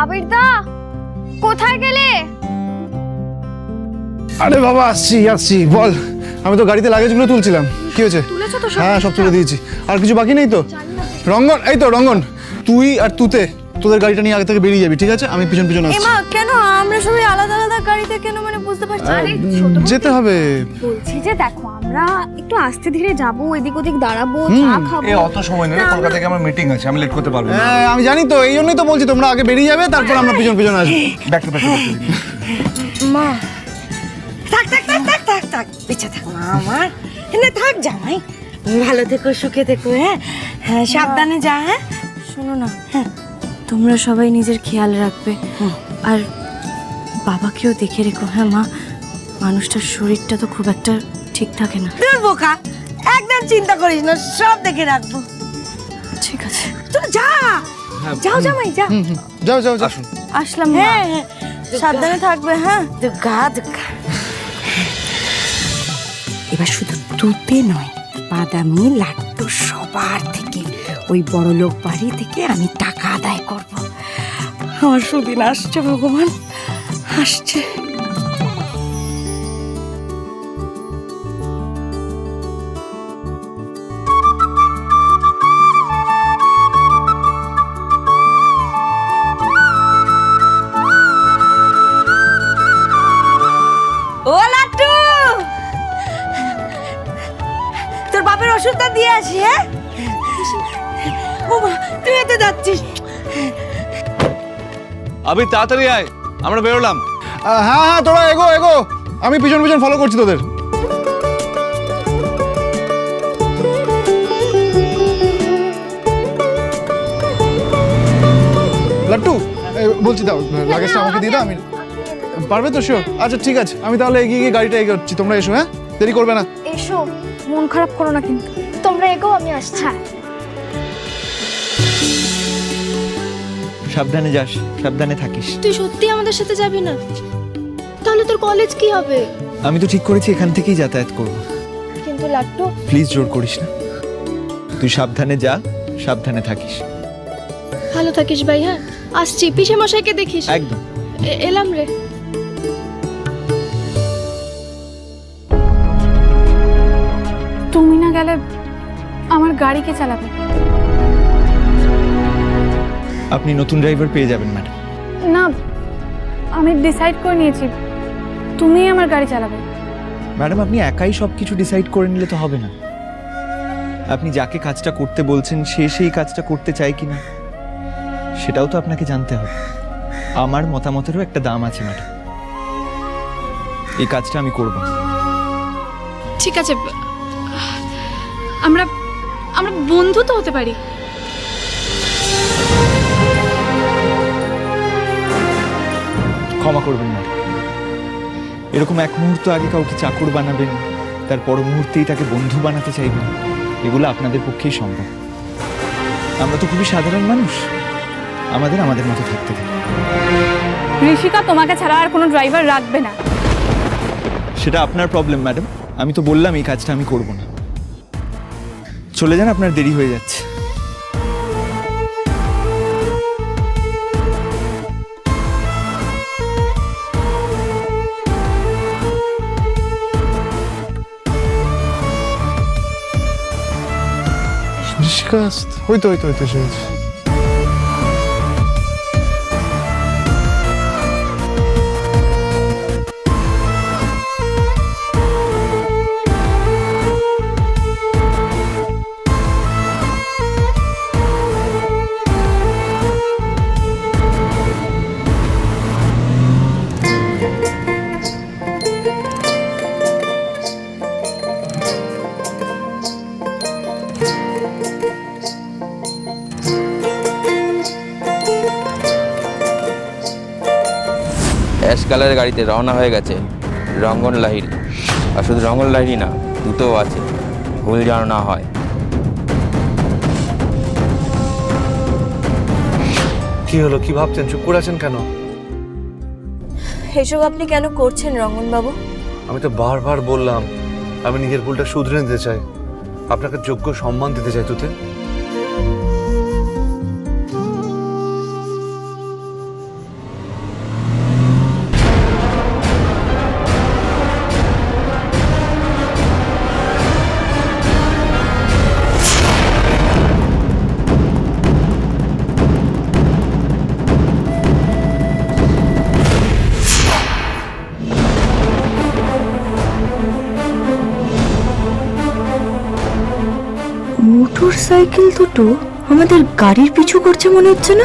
আবিরদা কোথায় গেলে? আরে বাবা আসছি আসছি বল। আমি তো গাড়িতে লাগেজগুলো তুলছিলাম। কি হয়েছে? তুলেছো তো সব হ্যাঁ সব তুলে দিয়েছি। আর কিছু বাকি নেই তো। রঙ্গন এই তো রঙ্গন তুই আর তুতে। তোদের গাড়িটা নিয়ে আগে থেকে বেরিয়ে যাবি ঠিক আছে? আমি পিছন পিছন আসছি। এমা কেন? আমরা সবাই আলাদা আলাদা গাড়িতে কেন মানে বুঝতে পারছি আরে ছোট যেতে হবে। বলছি যে দেখো আমরা একটু আস্তে ধীরে যাব এদিক ওদিক দাঁড়াবো চা খাব। এ অত সময় নেই কলকাতা থেকে আমার মিটিং আছে আমি লেট করতে পারব না। হ্যাঁ আমি জানি তো এই জন্যই তো বলছি তোমরা আগে বেরিয়ে যাবে তারপর আমরা পিছন পিছন আসব। ব্যাক টু ব্যাক মা থাক থাক থাক থাক থাক থাক পিছে থাক মা আমার। এনে থাক জামাই। ভালো থেকো সুখে থেকো হ্যাঁ? হ্যাঁ সাবধানে যা হ্যাঁ? শোনো না। হ্যাঁ। তোমরা সবাই নিজের খেয়াল রাখবে। আর বাবাকেও দেখে রেখো। হ্যাঁ মা? মানুষটার শরীরটা তো খুব একটা ঠিক থাকে না। বোকা! একদম চিন্তা করিস না সব দেখে রাখব। ঠিক আছে। তুই যা! যাও জামাই যা। হুম, হুম। যাও যাও যাও। আসুন। আসলাম হ্যাঁ হ্যাঁ। সাবধানে থাকবে হ্যাঁ। দুর্গা দুর্গা এবার শুধু তুতে নয় বাদামি লাট্টু সবার থেকে ওই বড় লোক বাড়ি থেকে আমি টাকা আদায় করব। আমার সুদিন আসছে, ভগবান। আসছে। তোর বাপের ওষুধটা দিয়ে আসি হ্যাঁ? যাচ্ছিস। আবি তাড়াতাড়ি আয় আমরা বেরোলাম। হ্যাঁ হ্যাঁ তোরা এগো এগো। আমি পিছন পিছন ফলো করছি তোদের। লাট্টু বলছি দাও লাগেজটা আমাকে দিয়ে দাও আমি পারবে তো শিওর আচ্ছা ঠিক আছে আমি তাহলে এগিয়ে গিয়ে গাড়িটা এগোচ্ছি তোমরা এসো হ্যাঁ? দেরি করবে না। এসো মন খারাপ করো না কিন্তু। তোমরা এগো আমি আসছি। সাবধানে যাস সাবধানে থাকিস। তুই সত্যি আমাদের সাথে যাবি না? তাহলে তোর কলেজ কি হবে? আমি তো ঠিক করেছি এখান থেকেই যাতায়াত করব। কিন্তু লাট্টু। প্লিজ জোর করিস না। তুই সাবধানে যা সাবধানে থাকিস। ভালো থাকিস ভাই হ্যাঁ? আসছি পিসে মশাইকে দেখিস। একদম। এ- এলাম রে। তুমি না গেলে আমার গাড়ি কে চালাবে? আপনি নতুন ড্রাইভার পেয়ে যাবেন ম্যাডাম। না আমি ডিসাইড করে নিয়েছি। তুমিই আমার গাড়ি চালাবে। ম্যাডাম আপনি একাই সব কিছু ডিসাইড করে নিলে তো হবে না। আপনি যাকে কাজটা করতে বলছেন সে সেই কাজটা করতে চায় কি না সেটাও তো আপনাকে জানতে হবে। আমার মতামতেরও একটা দাম আছে ম্যাডাম। এই কাজটা আমি করব। ঠিক আছে আমরা আমরা বন্ধু তো হতে পারি। ক্ষমা করবেন ম্যাডাম এরকম এক মুহূর্ত আগে কাউকে চাকর বানাবেন তার পর মুহূর্তেই তাকে বন্ধু বানাতে চাইবেন এগুলো আপনাদের পক্ষেই সম্ভব। আমরা তো খুবই সাধারণ মানুষ। আমাদের আমাদের মতো থাকতে দিন ঋষিকা তোমাকে ছাড়া আর কোনো ড্রাইভার রাখবে না। সেটা আপনার প্রবলেম ম্যাডাম আমি তো বললাম এই কাজটা আমি করব না। চলে যান আপনার দেরি হয়ে যাচ্ছে। Descanso. 888, gente. কালারের গাড়িতে রওনা হয়ে গেছে রঙ্গন লাহিড়ি। আর শুধু রঙ্গন লাহিড়ি না দুটোও আছে। ভুল যেন না হয়। কি হলো কি ভাবছেন? চুপ করে আছেন কেন? এসব আপনি কেন করছেন রঙ্গন বাবু আমি তো বারবার বললাম আমি নিজের ভুলটা শুধরে নিতে চাই। আপনাকে যোগ্য সম্মান দিতে চাই তুতে। সাইকেল দুটো আমাদের গাড়ির পিছু করছে মনে হচ্ছে না?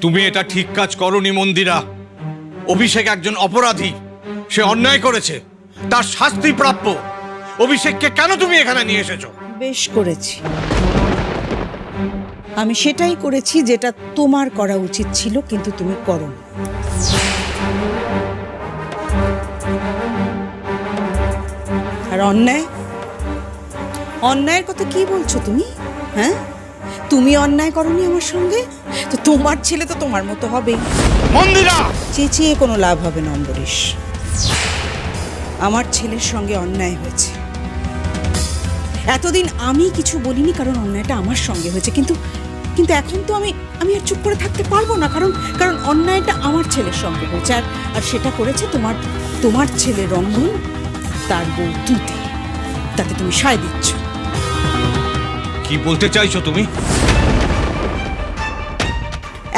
তুমি এটা ঠিক কাজ করনি মন্দিরা। অভিষেক একজন অপরাধী। সে অন্যায় করেছে। তার শাস্তি প্রাপ্য। অভিষেককে কেন তুমি এখানে নিয়ে এসেছ? বেশ করেছি। আমি সেটাই করেছি যেটা তোমার করা উচিত ছিল কিন্তু তুমি করো আর অন্যায়? অন্যায়ের কথা কি বলছো তুমি? হ্যাঁ? তুমি অন্যায় করনি আমার সঙ্গে? তো তোমার ছেলে তো তোমার মতো হবেই। মন্দিরা! চেঁচিয়ে কোনো লাভ হবে না অম্বরীশ। আমার ছেলের সঙ্গে অন্যায় হয়েছে। এতদিন আমি কিছু বলিনি কারণ অন্যায়টা আমার সঙ্গে হয়েছে কিন্তু কিন্তু এখন তো আমি আমি আর চুপ করে থাকতে পারব না কারণ কারণ অন্যায়টা আমার ছেলের সঙ্গে হয়েছে। আর আর সেটা করেছে তোমার তোমার ছেলে রঙ্গন তার বউ তুতে তাতে তুমি সায় দিচ্ছ। কি বলতে চাইছো তুমি?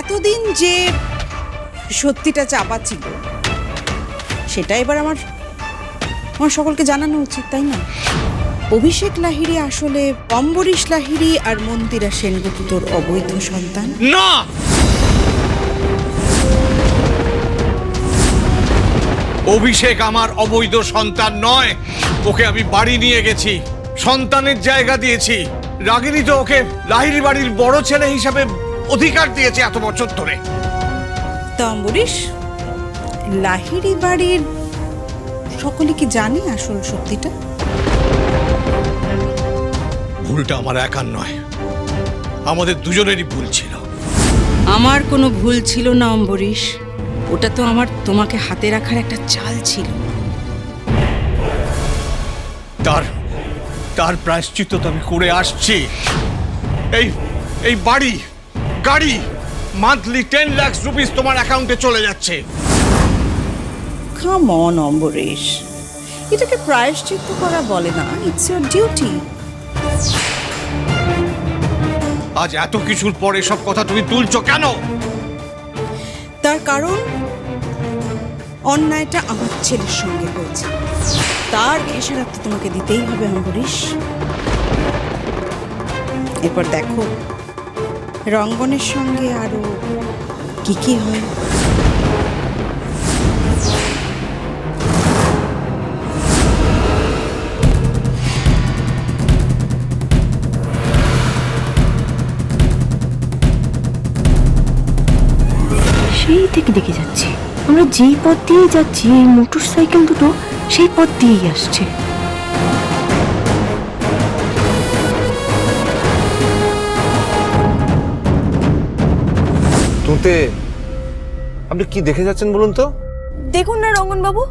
এতদিন যে সত্যিটা চাপা ছিল সেটা এবার আমার আমার সকলকে জানানো উচিত তাই না? অভিষেক লাহিড়ী আসলে অম্বরীশ লাহিড়ী আর মন্দিরা সেনগুপ্তর অবৈধ সন্তান। না! অভিষেক আমার অবৈধ সন্তান নয়। ওকে আমি বাড়ি নিয়ে গেছি। সন্তানের জায়গা দিয়েছি। রাগিনী তো ওকে লাহিরি বাড়ির বড় ছেলে হিসাবে অধিকার দিয়েছে এত বছর ধরে। তা অম্বরীশ লাহিড়ী বাড়ির সকলে কি জানে আসল সত্যিটা? ভুলটা আমার একার নয়। আমাদের দুজনেরই ভুল ছিল। আমার কোনো ভুল ছিল না অম্বরীশ। ওটা তো আমার তোমাকে হাতে রাখার একটা চাল ছিল। তার তার প্রায়শ্চিত্ত তো আমি করে আসছি। এই এই বাড়ি গাড়ি মান্থলি টেন লাখ রুপিস তোমার অ্যাকাউন্টে চলে যাচ্ছে। Come on Ambarish. এটাকে প্রায়শ্চিত্ত করা বলে না ইটস ইয়োর ডিউটি আজ এত কিছুর পরে সব কথা তুমি তুলছো কেন? তার কারণ? অন্যায়টা আমার ছেলের সঙ্গে হয়েছে। তার খেসারাত তোমাকে দিতেই হবে অম্বরীশ এরপর দেখো, রঙ্গনের সঙ্গে আরও কি কি হয়? থেকে দেখে যাচ্ছি। আমরা যেই পথ দিয়ে যাচ্ছি এই মোটর সাইকেল দুটো সেই পথ দিয়েই আসছে। তুতে আপনি কি দেখে যাচ্ছেন বলুন তো? দেখুন না রঙ্গনবাবু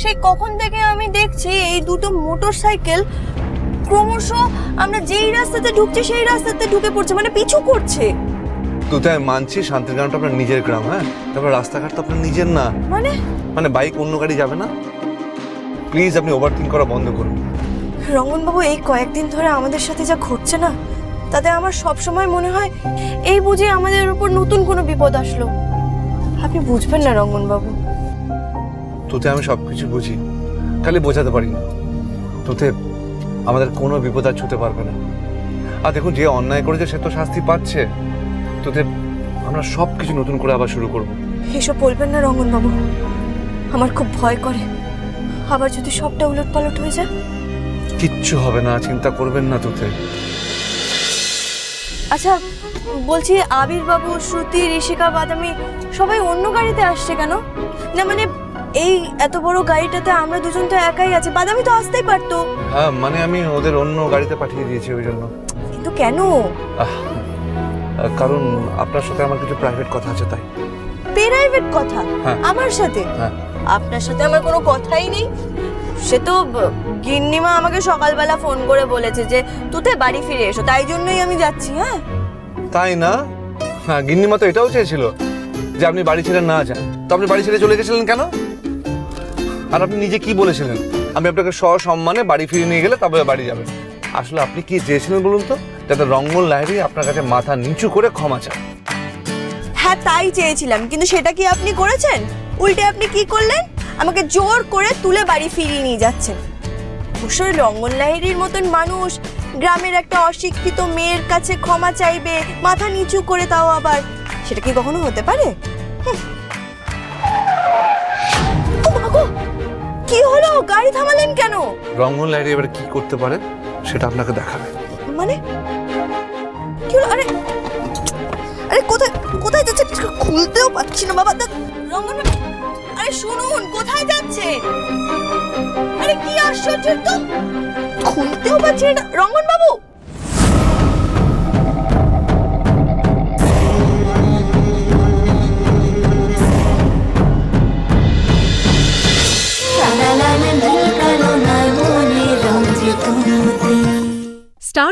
সেই কখন থেকে আমি দেখছি এই দুটো মোটর সাইকেল ক্রমশ আমরা যেই রাস্তাতে ঢুকছি সেই রাস্তাতে ঢুকে পড়ছে মানে পিছু করছে। তুতে আমি মানছি শান্তির গ্রামটা আপনার নিজের গ্রাম হ্যাঁ? তারপর রাস্তাঘাট তো আপনার নিজের না। মানে? মানে বাইক অন্য গাড়ি যাবে না? প্লিজ আপনি ওভার থিঙ্ক করা বন্ধ করুন। রঙ্গনবাবু এই কয়েকদিন ধরে আমাদের সাথে যা ঘটছে না তাতে আমার সব সময় মনে হয় এই বুঝি আমাদের উপর নতুন কোনো বিপদ আসলো। আপনি বুঝবেন না রঙ্গনবাবু। তোতে আমি সব কিছু বুঝি খালি বোঝাতে পারি না। তোতে আমাদের কোনো বিপদ আর ছুতে পারবে না। আর দেখুন যে অন্যায় করেছে সে তো শাস্তি পাচ্ছে। তোতে আমরা সব কিছু নতুন করে আবার শুরু করব। এসব বলবেন না রঙ্গনবাবু। আমার খুব ভয় করে। আবার যদি সবটা উলট পালট হয়ে যায়? কিচ্ছু হবে না চিন্তা করবেন না তোতে আচ্ছা বলছি আবির বাবু শ্রুতি ঋষিকা বাদামি সবাই অন্য গাড়িতে আসছে কেন? না মানে এই এত বড় গাড়িটাতে আমরা দুজন তো একাই আছি বাদামি তো আসতেই পারতো। হ্যাঁ মানে আমি ওদের অন্য গাড়িতে পাঠিয়ে দিয়েছি ওই জন্য। কিন্তু কেন? আহ, কারণ আপনার সাথে আমার কিছু প্রাইভেট কথা আছে তাই। প্রাইভেট কথা? হ্যাঁ। আমার সাথে? হ্যাঁ। আপনার সাথে আমার কোনো কথাই নেই। সে তো গিন্নিমা আমাকে সকালবেলা ফোন করে বলেছে যে তুতে বাড়ি ফিরে এসো। তাই জন্যই আমি যাচ্ছি হ্যাঁ? তাই না? হ্যাঁ গিন্নিমা তো এটাও চেয়েছিল যে আপনি বাড়ি ছেড়ে না যান। তো আপনি বাড়ি ছেড়ে চলে গেছিলেন কেন? আর আপনি নিজে কি বলেছিলেন? আমি আপনাকে সসম্মানে বাড়ি ফিরে নিয়ে গেলে তবে বাড়ি যাবেন আসলে আপনি কি চেয়েছিলেন বলুন তো? যাতে রঙ্গন লাহিড়ি আপনার কাছে মাথা নিচু করে ক্ষমা চান হ্যাঁ তাই চেয়েছিলাম। কিন্তু সেটা কি আপনি করেছেন? উল্টে আপনি কি করলেন? আমাকে জোর করে তুলে বাড়ি ফিরিয়ে নিয়ে যাচ্ছেন। অবশ্যই রঙ্গন লাহিড়ির মতন মানুষ গ্রামের একটা অশিক্ষিত মেয়ের কাছে ক্ষমা চাইবে, মাথা নিচু করে তাও আবার, সেটা কি কখনো হতে পারে? হুম। কি হলো? গাড়ি থামালেন কেন? রঙ্গন লাইরে এবার কি করতে পারে সেটা আপনাকে দেখাবে। মানে? কি হলো? আরে আরে কোথায় কোথায় যাচ্ছে? খুলতেও পাচ্ছি না বাবা। দেখ রঙ্গন আরে শুনুন কোথায় যাচ্ছে? আরে কি আশ্চর্য তো খুলতেও পারছি না। রঙ্গন বাবু